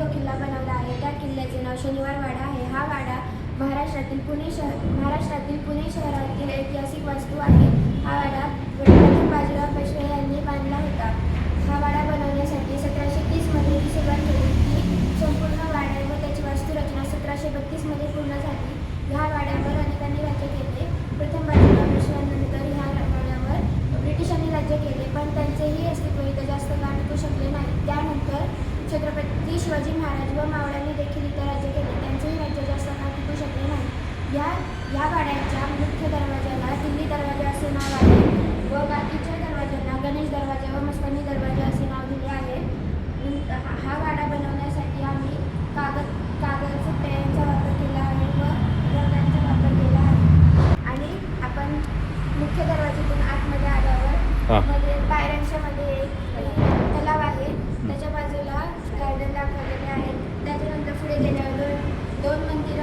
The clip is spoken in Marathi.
जो शनिवार वाडा आहे हा वाडा महाराष्ट्रातील पुणे शहर महाराष्ट्रातील पुणे शहरातील ऐतिहासिक वास्तू आहे. हा वाडा प्रथम बाजीराव पेशवे यांनी बांधला होता. हा वाडा बनवण्यासाठी सतराशे तीसमध्ये ही सुरुवात केली ती संपूर्ण वाडा व त्याची वास्तुरचना सतराशे बत्तीसमध्ये पूर्ण झाली. ह्या वाड्यावर अनेकांनी राज्य केले. प्रथम बाजीराव पेशव्यानंतर ह्या वाड्यावर ब्रिटिशांनी राज्य केले. पण त्यांचेही असले इथं जास्त काळ टिकू शकले नाही त्यानंतर छत्रपती शिवाजी महाराज व मावळ्यांनी देखील इथं राज्य केले. त्यांचेही राज्य जास्त काळ टिकू शकले नाही. या या वाड्याच्या मुख्य दरवाजाला दिल्ली दरवाजा असे नाव आहे व बाकीच्या दरवाजांना गणेश दरवाजा व मस्तानी दरवाजा असे नाव दिले आहे. हा वाडा बनवण्यासाठी आम्ही कागद कागद सुट्ट्यांचा वापर केला आहे व रंगांचा वापर केला आहे. आणि आपण मुख्य दरवाजातून आतमध्ये. आल्यावर मध्ये पायऱ्यांच्या मध्ये ಮಂದಿರ